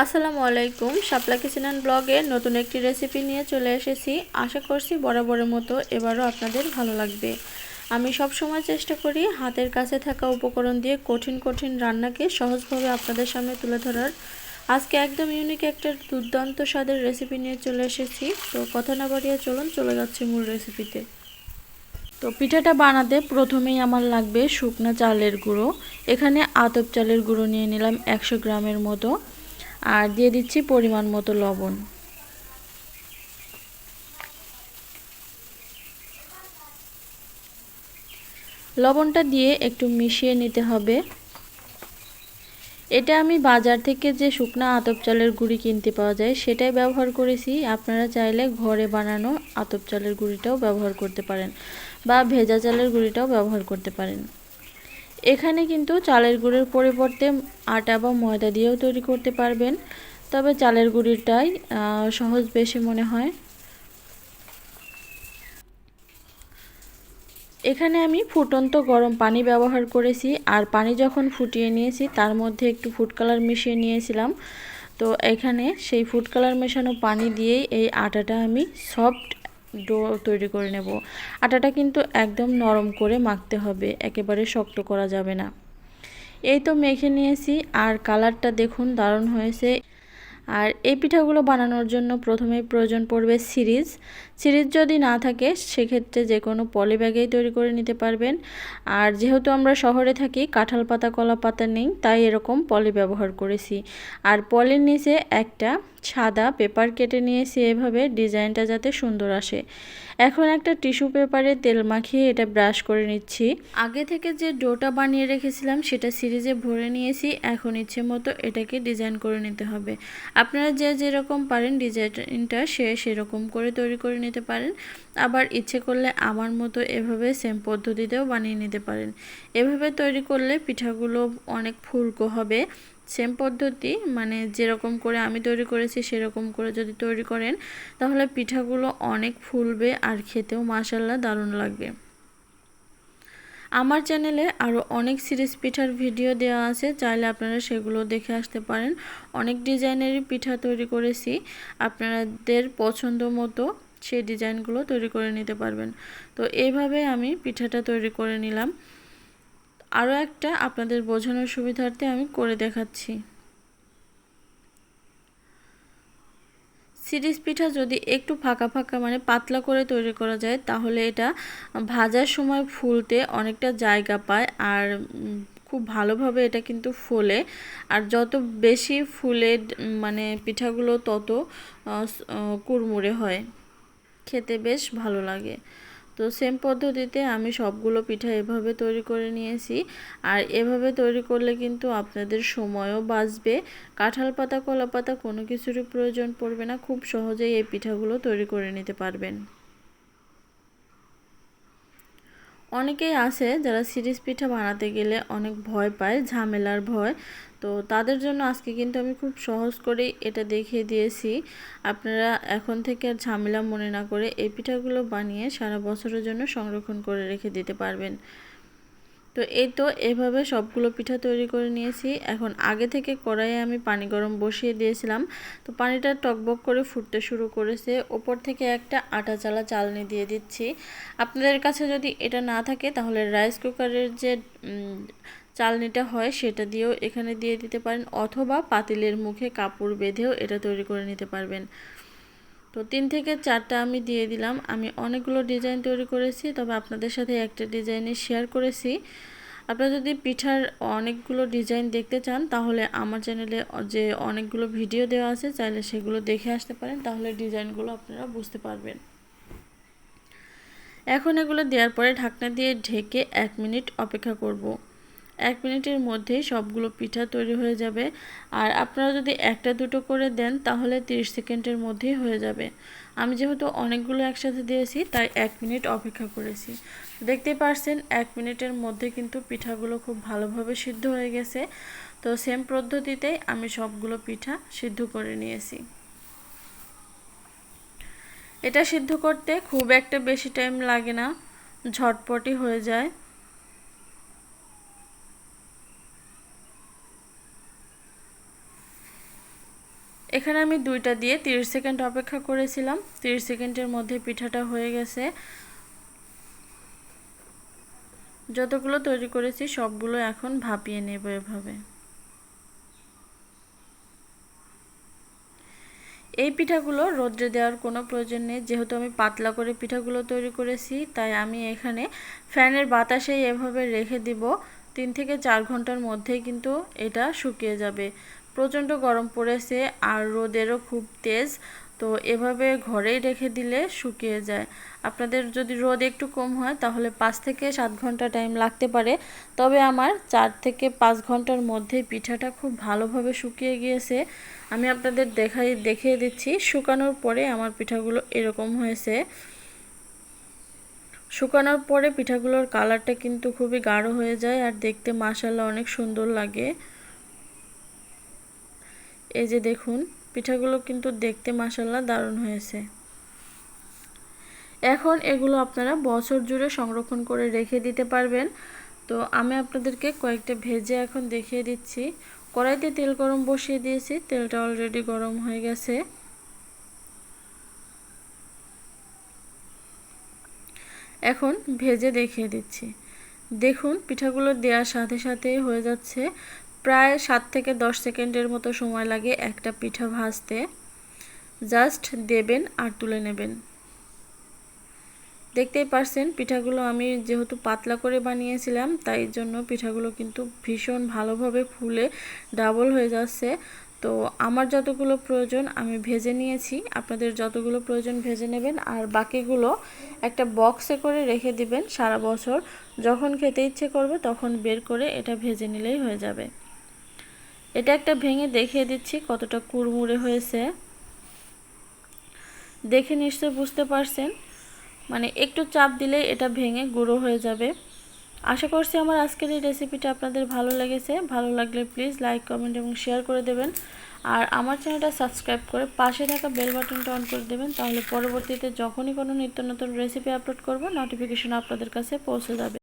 আসসালামু আলাইকুম। শাপলা কিচেন ব্লগে নতুন একটি রেসিপি নিয়ে চলে এসেছি। আশা করছি বরাবরের মতো এবারও আপনাদের ভালো লাগবে। আমি সব সময় চেষ্টা করি হাতের কাছে থাকা উপকরণ দিয়ে কঠিন কঠিন রান্নাকে সহজভাবে আপনাদের সামনে তুলে ধরার। আজকে একদম ইউনিক একটা দুর্দান্ত স্বাদের রেসিপি নিয়ে চলে এসেছি। তো কথা না বাড়িয়ে চলুন, চলে যাচ্ছি মূল রেসিপিতে তো পিঠাটা বানাতে প্রথমেই আমার লাগবে শুকনো চালের গুঁড়ো। এখানে আতপ চালের গুঁড়ো নিয়ে নিলাম একশো গ্রামের মতো। আর দিয়ে দিচ্ছি পরিমাণ মতো লবণ। লবণটা দিয়ে একটু মিশিয়ে নিতে হবে। এটা আমি বাজার থেকে যে শুকনা আতপ চালের গুঁড়ি কিনতে পাওয়া যায়, সেটাই ব্যবহার করেছি। আপনারা চাইলে ঘরে বানানো আতপ চালের গুঁড়িটাও ব্যবহার করতে পারেন বা ভেজা চালের গুঁড়িটাও ব্যবহার করতে পারেন। এখানে কিন্তু চালের গুঁড়ের পরিবর্তে আটা বা ময়দা দিয়েও তৈরি করতে পারবেন। তবে চালের গুঁড়িটাই সহজ বেশি মনে হয়। এখানে আমি ফুটন্ত গরম পানি ব্যবহার করেছি। আর পানি যখন ফুটিয়ে নিয়েছি, তার মধ্যে একটু ফুড কালার মিশিয়ে নিয়েছিলাম। তো এখানে সেই ফুড কালার মেশানো পানি দিয়েই এই আটাটা আমি সফট ডো তৈরি করে নেব। আটাটা কিন্তু একদম নরম করে মাখতে হবে, একেবারে শক্ত করা যাবে না। এই তো মেখে নিয়েছি, আর কালারটা দেখুন দারুণ হয়েছে। আর এই পিঠাগুলো বানানোর জন্য প্রথমে প্রয়োজন পড়বে সিরিজ। সিরিজ যদি না থাকে, সেক্ষেত্রে যে কোনো পলি ব্যাগেই তৈরি করে নিতে পারবেন। আর যেহেতু আমরা শহরে থাকি, কাঁঠাল পাতা, কলা পাতা নেই, তাই এরকম পলি ব্যবহার করেছি। আর পলির নিচে একটা সাদা পেপার কেটে নিয়েছি এভাবে, ডিজাইনটা যাতে সুন্দর আসে। এখন একটা টিস্যু পেপারে তেল মাখিয়ে এটা ব্রাশ করে নিচ্ছি। আগে থেকে যে ডোটা বানিয়ে রেখেছিলাম, সেটা সিরিজে ভরে নিয়েছি। এখন ইচ্ছে মতো এটাকে ডিজাইন করে নিতে হবে। আপনারা যে যেরকম পারেন, ডিজাইনটা সে সেরকম করে তৈরি করে নিতে পারেন। আবার ইচ্ছে করলে আমার মতো এভাবে সেম পদ্ধতিতেও বানিয়ে নিতে পারেন। এভাবে তৈরি করলে পিঠাগুলো অনেক ফুলকো হবে। সেম পদ্ধতি মানে যেরকম করে আমি তৈরি করেছি সেরকম করে যদি তৈরি করেন, তাহলে পিঠাগুলো অনেক ফুলবে আর খেতেও মাসাল্লা দারুণ লাগবে। আমার চ্যানেলে আরও অনেক সিরিজ পিঠার ভিডিও দেওয়া আছে, চাইলে আপনারা সেগুলো দেখে আসতে পারেন। অনেক ডিজাইনেরই পিঠা তৈরি করেছি। আপনাদের পছন্দ মতো সেই ডিজাইনগুলো তৈরি করে নিতে পারবেন। তো এইভাবে আমি পিঠাটা তৈরি করে নিলাম। আরও একটা আপনাদের বোঝানোর সুবিধার্থে আমি করে দেখাচ্ছি। সিরিজ পিঠা যদি একটু ফাঁকা ফাঁকা মানে পাতলা করে তৈরি করা যায়, তাহলে এটা ভাজার সময় ফুলতে অনেকটা জায়গা পায় আর খুব ভালোভাবে এটা কিন্তু ফোলে। আর যত বেশি ফুলে মানে পিঠাগুলো তত কুড়মুড়ে হয়। খেতে বেশ ভালো লাগে। তো সেম পদ্ধতিতে আমি সবগুলো পিঠা এভাবে তৈরি করে নিয়েছি। আর এভাবে তৈরি করলে কিন্তু আপনাদের সময়ও বাঁচবে। কাঁঠাল পাতা, কলা পাতা কোনো কিছুরই প্রয়োজন পড়বে না। খুব সহজেই এই পিঠাগুলো তৈরি করে নিতে পারবেন। অনেকেই আছে যারা সিরিজ পিঠা বানাতে গেলে অনেক ভয় পায়, ঝামেলার ভয়। তো তাদের জন্য আজকে কিন্তু আমি খুব সহজ করেই এটা দেখিয়ে দিয়েছি। আপনারা এখন থেকে আর ঝামেলা মনে না করে এই পিঠাগুলো বানিয়ে সারা বছরের জন্য সংরক্ষণ করে রেখে দিতে পারবেন। তো এই তো এভাবে সবগুলো পিঠা তৈরি করে নিয়েছি। এখন আগে থেকে কড়াইয়ে আমি পানি গরম বসিয়ে দিয়েছিলাম। তো পানিটা টকবক করে ফুটতে শুরু করেছে। ওপর থেকে একটা আটা চালা চালনি দিয়ে দিচ্ছি। আপনাদের কাছে যদি এটা না থাকে, তাহলে রাইস কুকারের যে চালনিটা হয়, সেটা দিয়েও এখানে দিয়ে দিতে পারেন। অথবা পাতিলের মুখে কাপড় বেঁধেও এটা তৈরি করে নিতে পারবেন। তো তিন থেকে চারটা আমি দিয়ে দিলাম। আমি অনেকগুলো ডিজাইন তৈরি করেছি, তবে আপনাদের সাথে একটা ডিজাইনে শেয়ার করেছি। আপনারা যদি পিঠার অনেকগুলো ডিজাইন দেখতে চান, তাহলে আমার চ্যানেলে যে অনেকগুলো ভিডিও দেওয়া আছে, চাইলে সেগুলো দেখে আসতে পারেন, তাহলে ডিজাইনগুলো আপনারা বুঝতে পারবেন। এখন এগুলো দেওয়ার পরে ঢাকনা দিয়ে ঢেকে এক মিনিট অপেক্ষা করব। এক মিনিটের মধ্যেই সবগুলো পিঠা তৈরি হয়ে যাবে। আর আপনারা যদি একটা, দুটো করে দেন, তাহলে 30 সেকেন্ডের মধ্যেই হয়ে যাবে। আমি যেহেতু অনেকগুলো একসাথে দিয়েছি, তাই এক মিনিট অপেক্ষা করেছি। দেখতে পারছেন, এক মিনিটের মধ্যে কিন্তু পিঠাগুলো খুব ভালোভাবে সিদ্ধ হয়ে গেছে। তো সেম পদ্ধতিতেই আমি সবগুলো পিঠা সিদ্ধ করে নিয়েছি। এটা সিদ্ধ করতে খুব একটা বেশি টাইম লাগে না ঝটপটি হয়ে যায়। এখানে আমি দুইটা দিয়ে 30 সেকেন্ড অপেক্ষা করেছিলাম। 30 সেকেন্ডের মধ্যে পিঠাটা হয়ে গেছে। যতগুলো তৈরি করেছি, সবগুলো এখন ভাপিয়ে নেব এভাবে। এই পিঠাগুলো রোদ্রে দেওয়ার কোনো প্রয়োজন নেই। যেহেতু আমি পাতলা করে পিঠাগুলো তৈরি করেছি, তাই আমি এখানে ফ্যানের বাতাসেই এভাবে রেখে দিব। তিন থেকে চার ঘণ্টার মধ্যেই কিন্তু এটা শুকিয়ে যাবে। প্রচণ্ড গরম পড়েছে আর রোদেরও খুব তেজ। তো এভাবে ঘরেই রেখে দিলে শুকিয়ে যায়। আপনাদের যদি রোদ একটু কম হয়, তাহলে পাঁচ থেকে সাত ঘণ্টা টাইম লাগতে পারে। তবে আমার চার থেকে পাঁচ ঘণ্টার মধ্যে পিঠাটা খুব ভালোভাবে শুকিয়ে গিয়েছে। আমি আপনাদের দেখাই, দেখিয়ে দিচ্ছি। শুকানোর পরে আমার পিঠাগুলো এরকম হয়েছে। শুকানোর পরে পিঠাগুলোর কালারটা কিন্তু খুবই গাঢ় হয়ে যায় আর দেখতে মাসাল্লা অনেক সুন্দর লাগে। এই যে দেখুন, পিঠাগুলো কিন্তু দেখতে মাসাল্লা দারুণ হয়েছে। এখন এগুলো আপনারা বছর জুড়ে সংরক্ষণ করে রেখে দিতে পারবেন। তো আমি আপনাদেরকে কয়েকটা ভেজে এখন দেখিয়ে দিচ্ছি। কড়াইতে তেল গরম বসিয়ে দিয়েছি, তেলটা অলরেডি গরম হয়ে গেছে। এখন ভেজে দেখিয়ে দিচ্ছি। দেখুন, পিঠাগুলো দেওয়ার সাথে সাথেই হয়ে যাচ্ছে। প্রায় সাত থেকে দশ সেকেন্ডের মতো সময় লাগে একটা পিঠা ভাজতে। জাস্ট দেবেন আর তুলে নেবেন। দেখতেই পারছেন, পিঠাগুলো আমি যেহেতু পাতলা করে বানিয়েছিলাম, তাই জন্য পিঠাগুলো কিন্তু ভীষণ ভালোভাবে ফুলে ডাবল হয়ে যাচ্ছে। তো আমার যতগুলো প্রয়োজন আমি ভেজে নিয়েছি। আপনাদের যতগুলো প্রয়োজন ভেজে নেবেন আর বাকিগুলো একটা বক্সে করে রেখে দিবেন সারা বছর। যখন খেতে ইচ্ছে করবে তখন বের করে এটা ভেজে নিলেই হয়ে যাবে। এটা একটা ভেঙে দেখিয়ে দিচ্ছি কতটা কুড়মুড়ে হয়েছে। দেখে নিশ্চয় বুঝতে পারছেন। মানে একটু চাপ দিলে এটা ভেঙে গুঁড়ো হয়ে যাবে। আশা করছি আমার আজকের এই রেসিপিটা আপনাদের ভালো লেগেছে। ভালো লাগলে প্লিজ লাইক, কমেন্ট এবং শেয়ার করে দেবেন। আর আমার চ্যানেলটা সাবস্ক্রাইব করে পাশে থাকা বেল বাটনটা অন করে দেবেন, তাহলে পরবর্তীতে যখনই কোনো নিত্য নতুন রেসিপি আপলোড করব নোটিফিকেশন আপনাদের কাছে পৌঁছে যাবে।